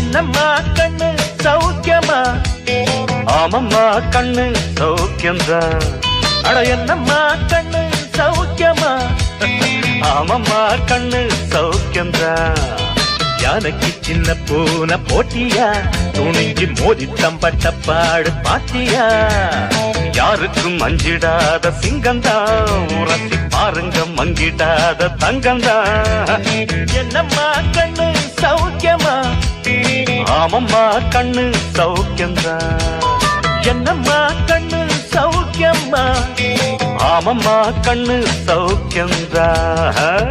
என்னம்மா கண்ணு? சௌக்கியமா? ஆமம்மா கண்ணு சௌக்கியம்தான் அட என்னம்மா கண்ணு சௌக்கியமா? ஆமம்மா கண்ணு சௌக்கியம்தான் யானைக்கு சின்ன பூனை போட்டியா? துணிஞ்சு மோதி தம்பட்ட பாடு பாத்தியா? யாருக்கும் அஞ்சிடாத சிங்கந்தான் உரசி பாருங்க மங்கிடாத தங்கந்தான் என்னம்மா கண்ணு சௌக்கியமா? ஆமம்மா கண்ணு சௌக்கியம்தான் என்னம்மா கண்ணு சௌக்கியம்மா? ஆமம்மா கண்ணு சௌக்கியம்தான்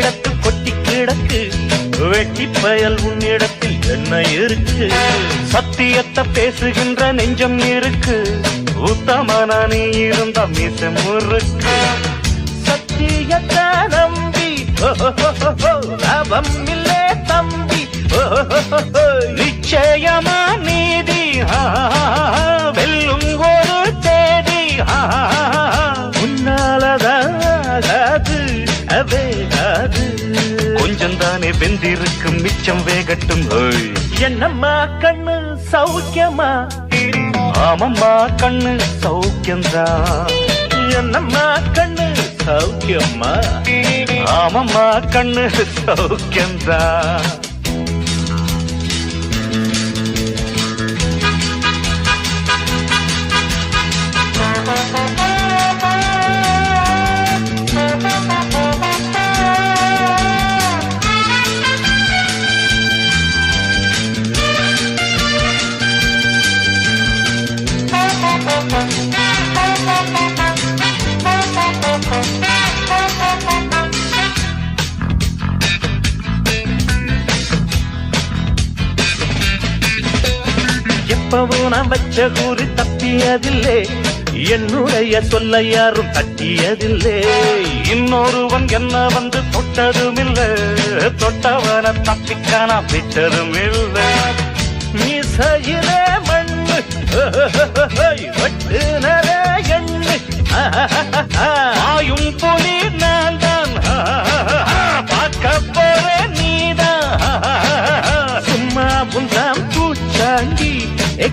வெள்ளிப்பணம் கொட்டி கிடக்கு. வெட்டி பயல் உன்னிடத்தில் என்ன இருக்கு? சத்தியத்தை பேசுகின்ற நெஞ்சம் இருக்கு. உத்தமன நீ இருந்த மிச இருக்கு சத்தியத்தை நம்பி லாபம் இல்லே தம்பி. நிச்சயமா நீதி. வெல்லும் ஒரு தேதி. உன்னாலதாகாது அவேகாது கொஞ்சம் தானே வெந்திருக்கும் மிச்சம் வேகட்டும். என்னம்மா கண்ணு சௌக்கியமா? ஆமம்மா கண்ணு சௌக்கியம்தான் என்னம்மா கண்ணு சௌக்கியம்மா? ஆமம்மா கண்ணு சௌக்கியம்தான் எப்பவும் நான் வச்ச கூறு தப்பியதில்லை. என்னுடைய சொல்ல யாரும் தட்டியதில்லை. இன்னொருவன் என்ன வந்து தொட்டதும் இல்ல தொட்டவன தப்பிக்கான விட்டதும் இல்லை நீ மண்ணு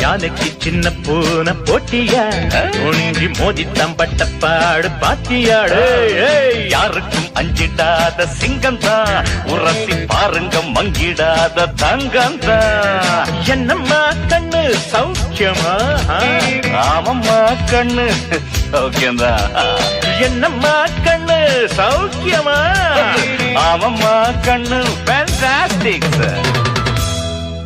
யானைக்கு சின்ன பூனை போட்டியா ஒன்றி மோதி தம்பட்ட பாடு பாத்தியாடு யாருக்கும் அஞ்சிடாத சிங்கம் தான் உரசி பாருங்க மங்கிடாத தங்கம் தான் என்னம்மா கண்ணு சௌக்கியமா? ஆமம்மா கண்ணு சௌக்கியம்தான். என்னம்மா கண்ணு சௌக்கியமா? ஆமம்மா கண்ணு ஃபேண்டாஸ்டிக் சார்